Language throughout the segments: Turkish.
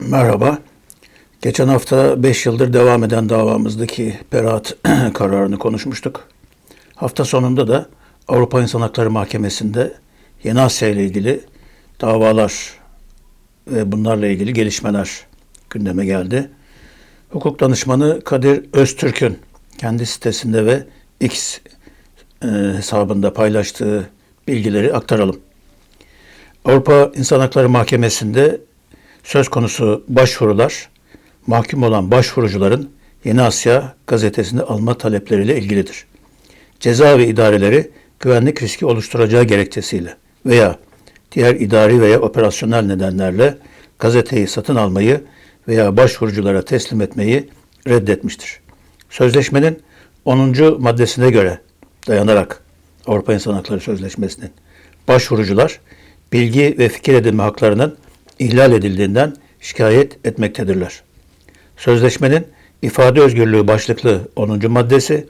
Merhaba. Geçen hafta 5 yıldır devam eden davamızdaki beraat kararını konuşmuştuk. Hafta sonunda da Avrupa İnsan Hakları Mahkemesi'nde Yeni Asya ile ilgili davalar ve bunlarla ilgili gelişmeler gündeme geldi. Hukuk danışmanı Kadir Öztürk'ün kendi sitesinde ve X e, hesabında paylaştığı bilgileri aktaralım. Avrupa İnsan Hakları Mahkemesi'nde söz konusu başvurular mahkum olan başvurucuların Yeni Asya gazetesini alma talepleriyle ilgilidir. Cezaevi idareleri güvenlik riski oluşturacağı gerekçesiyle veya diğer idari veya operasyonel nedenlerle gazeteyi satın almayı veya başvuruculara teslim etmeyi reddetmiştir. Sözleşmenin 10. maddesine göre dayanarak Avrupa İnsan Hakları Sözleşmesi'nin başvurucular bilgi ve fikir edinme haklarının ihlal edildiğinden şikayet etmektedirler. Sözleşmenin ifade özgürlüğü başlıklı 10. maddesi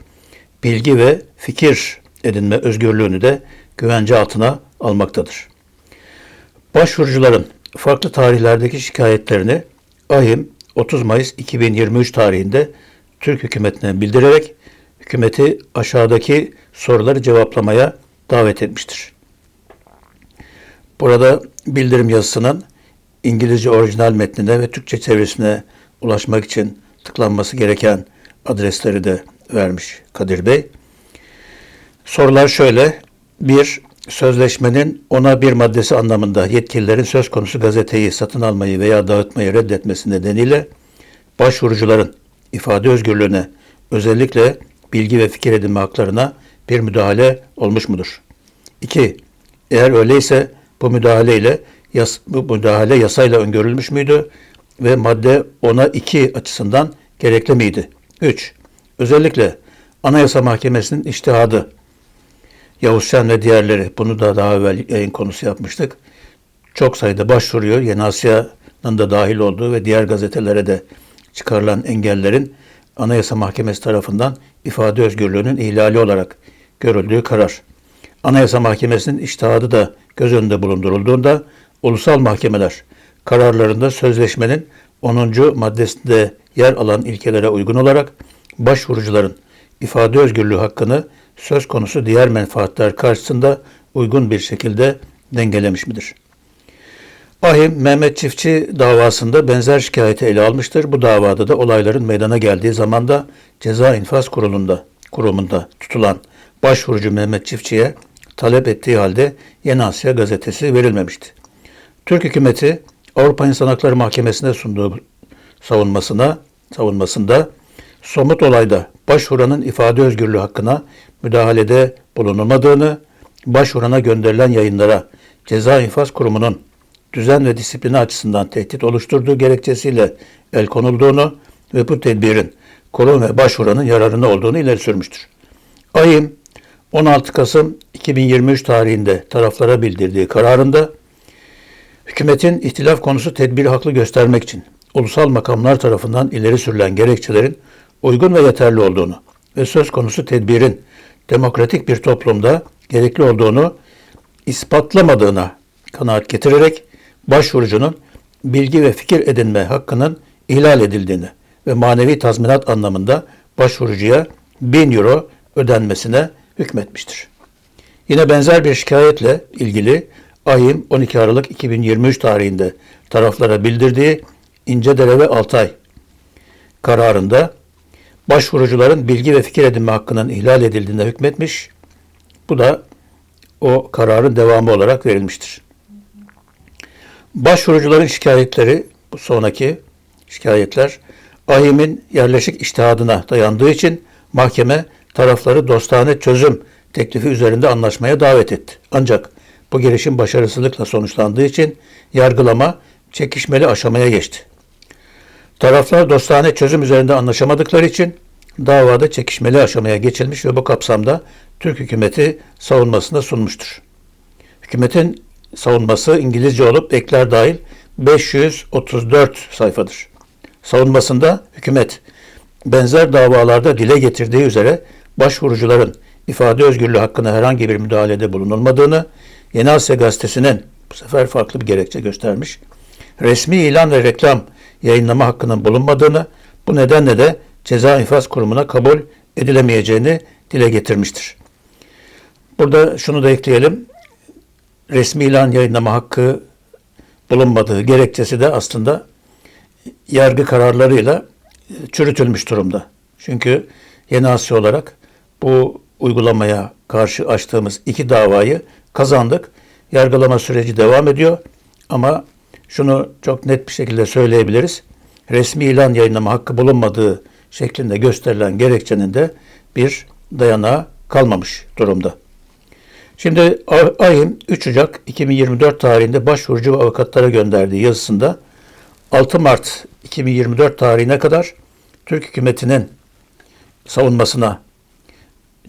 bilgi ve fikir edinme özgürlüğünü de güvence altına almaktadır. Başvurucuların farklı tarihlerdeki şikayetlerini AHİM 30 Mayıs 2023 tarihinde Türk hükümetine bildirerek hükümeti aşağıdaki soruları cevaplamaya davet etmiştir. Burada bildirim yazısının İngilizce orijinal metnine ve Türkçe çevirisine ulaşmak için tıklanması gereken adresleri de vermiş Kadir Bey. Sorular şöyle. Bir, sözleşmenin ona bir maddesi anlamında yetkililerin söz konusu gazeteyi satın almayı veya dağıtmayı reddetmesi nedeniyle başvurucuların ifade özgürlüğüne özellikle bilgi ve fikir edinme haklarına bir müdahale olmuş mudur? İki, eğer öyleyse bu müdahaleyle yas, bu müdahale yasayla öngörülmüş müydü ve madde ona iki açısından gerekli miydi? 3. Özellikle Anayasa Mahkemesi'nin iştihadı Yavuz Şen ve diğerleri bunu da daha evvel yayın konusu yapmıştık. Çok sayıda başvuruyor. Yeni Asya'nın da dahil olduğu ve diğer gazetelere de çıkarılan engellerin Anayasa Mahkemesi tarafından ifade özgürlüğünün ihlali olarak görüldüğü karar. Anayasa Mahkemesi'nin iştihadı da göz önünde bulundurulduğunda ulusal mahkemeler kararlarında sözleşmenin 10. maddesinde yer alan ilkelere uygun olarak başvurucuların ifade özgürlüğü hakkını söz konusu diğer menfaatler karşısında uygun bir şekilde dengelemiş midir? Ahim Mehmet Çiftçi davasında benzer şikayeti ele almıştır. Bu davada da olayların meydana geldiği zamanda Ceza İnfaz Kurulu'nda kurumunda tutulan başvurucu Mehmet Çiftçi'ye talep ettiği halde Yeni Asya gazetesi verilmemişti. Türk hükümeti Avrupa İnsan Hakları Mahkemesi'ne sunduğu savunmasına savunmasında somut olayda başvuranın ifade özgürlüğü hakkına müdahalede bulunulmadığını, başvurana gönderilen yayınlara Ceza İnfaz Kurumu'nun düzen ve disiplini açısından tehdit oluşturduğu gerekçesiyle el konulduğunu ve bu tedbirin kurum ve başvuranın yararına olduğunu ileri sürmüştür. AYİM 16 Kasım 2023 tarihinde taraflara bildirdiği kararında hükümetin ihtilaf konusu tedbiri haklı göstermek için ulusal makamlar tarafından ileri sürülen gerekçelerin uygun ve yeterli olduğunu ve söz konusu tedbirin demokratik bir toplumda gerekli olduğunu ispatlamadığına kanaat getirerek başvurucunun bilgi ve fikir edinme hakkının ihlal edildiğini ve manevi tazminat anlamında başvurucuya 1000 euro ödenmesine hükmetmiştir. Yine benzer bir şikayetle ilgili AİM 12 Aralık 2023 tarihinde taraflara bildirdiği İncedere ve Altay kararında başvurucuların bilgi ve fikir edinme hakkının ihlal edildiğine hükmetmiş. Bu da o kararın devamı olarak verilmiştir. Başvurucuların şikayetleri, bu sonraki şikayetler, AİM'in yerleşik iştihadına dayandığı için mahkeme tarafları dostane çözüm teklifi üzerinde anlaşmaya davet etti. Ancak bu girişim başarısızlıkla sonuçlandığı için yargılama çekişmeli aşamaya geçti. Taraflar dostane çözüm üzerinde anlaşamadıkları için davada çekişmeli aşamaya geçilmiş ve bu kapsamda Türk hükümeti savunmasını sunmuştur. Hükümetin savunması İngilizce olup ekler dahil 534 sayfadır. Savunmasında hükümet benzer davalarda dile getirdiği üzere başvurucuların ifade özgürlüğü hakkında herhangi bir müdahalede bulunulmadığını, Yeni Asya Gazetesi'nin bu sefer farklı bir gerekçe göstermiş, resmi ilan ve reklam yayınlama hakkının bulunmadığını, bu nedenle de ceza infaz kurumuna kabul edilemeyeceğini dile getirmiştir. Burada şunu da ekleyelim. Resmi ilan yayınlama hakkı bulunmadığı gerekçesi de aslında yargı kararlarıyla e, çürütülmüş durumda. Çünkü Yeni Asya olarak bu uygulamaya karşı açtığımız iki davayı kazandık. Yargılama süreci devam ediyor ama şunu çok net bir şekilde söyleyebiliriz. Resmi ilan yayınlama hakkı bulunmadığı şeklinde gösterilen gerekçenin de bir dayanağı kalmamış durumda. Şimdi ayın 3 Ocak 2024 tarihinde başvurucu ve avukatlara gönderdiği yazısında 6 Mart 2024 tarihine kadar Türk hükümetinin savunmasına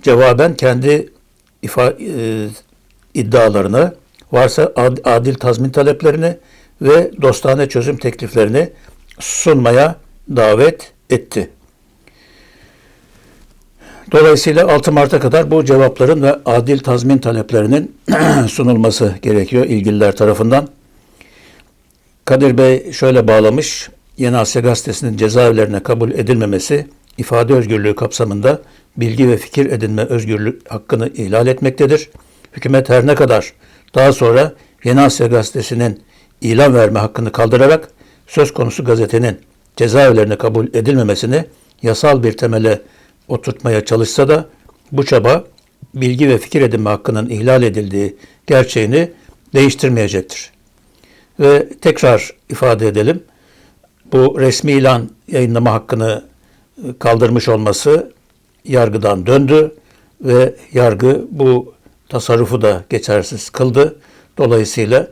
cevaben kendi ifa, e, iddialarını, varsa adil tazmin taleplerini ve dostane çözüm tekliflerini sunmaya davet etti. Dolayısıyla 6 Mart'a kadar bu cevapların ve adil tazmin taleplerinin sunulması gerekiyor ilgililer tarafından. Kadir Bey şöyle bağlamış. Yeni Asya Gazetesi'nin cezaevlerine kabul edilmemesi ifade özgürlüğü kapsamında bilgi ve fikir edinme özgürlük hakkını ihlal etmektedir. Hükümet her ne kadar daha sonra Yeni Asya Gazetesi'nin ilan verme hakkını kaldırarak söz konusu gazetenin cezaevlerine kabul edilmemesini yasal bir temele oturtmaya çalışsa da bu çaba bilgi ve fikir edinme hakkının ihlal edildiği gerçeğini değiştirmeyecektir. Ve tekrar ifade edelim. Bu resmi ilan yayınlama hakkını kaldırmış olması yargıdan döndü ve yargı bu tasarrufu da geçersiz kıldı. Dolayısıyla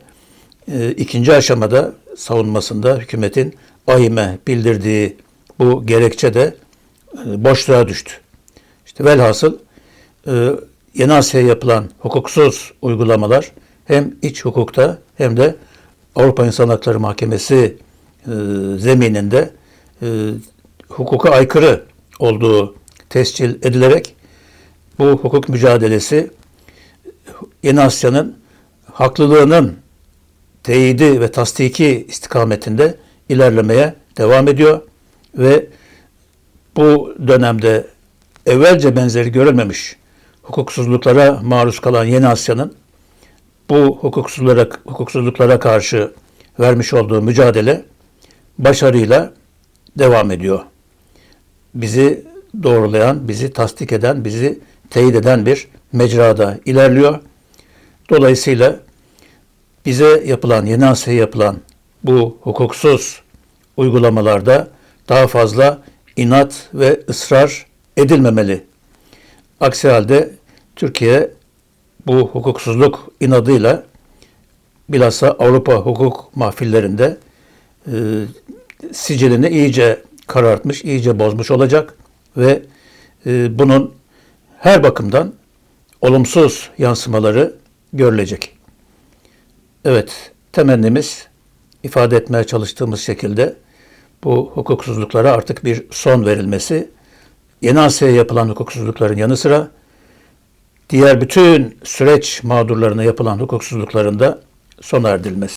e, ikinci aşamada savunmasında hükümetin AİM'e bildirdiği bu gerekçe de e, boşluğa düştü. İşte velhasıl e, Yeni Asya'ya yapılan hukuksuz uygulamalar hem iç hukukta hem de Avrupa İnsan Hakları Mahkemesi e, zemininde e, hukuka aykırı olduğu tescil edilerek bu hukuk mücadelesi Yeni Asya'nın haklılığının teyidi ve tasdiki istikametinde ilerlemeye devam ediyor ve bu dönemde evvelce benzeri görülmemiş hukuksuzluklara maruz kalan Yeni Asya'nın bu hukuksuzluklara, hukuksuzluklara karşı vermiş olduğu mücadele başarıyla devam ediyor. Bizi doğrulayan, bizi tasdik eden, bizi teyit eden bir mecrada ilerliyor. Dolayısıyla bize yapılan, Yeni Asya'ya yapılan bu hukuksuz uygulamalarda daha fazla inat ve ısrar edilmemeli. Aksi halde Türkiye bu hukuksuzluk inadıyla bilhassa Avrupa hukuk mahfillerinde e, sicilini iyice karartmış, iyice bozmuş olacak ve e, bunun her bakımdan olumsuz yansımaları görülecek. Evet, temennimiz ifade etmeye çalıştığımız şekilde bu hukuksuzluklara artık bir son verilmesi, Yeni Asya'ya yapılan hukuksuzlukların yanı sıra diğer bütün süreç mağdurlarına yapılan hukuksuzlukların da sona erdirilmesi.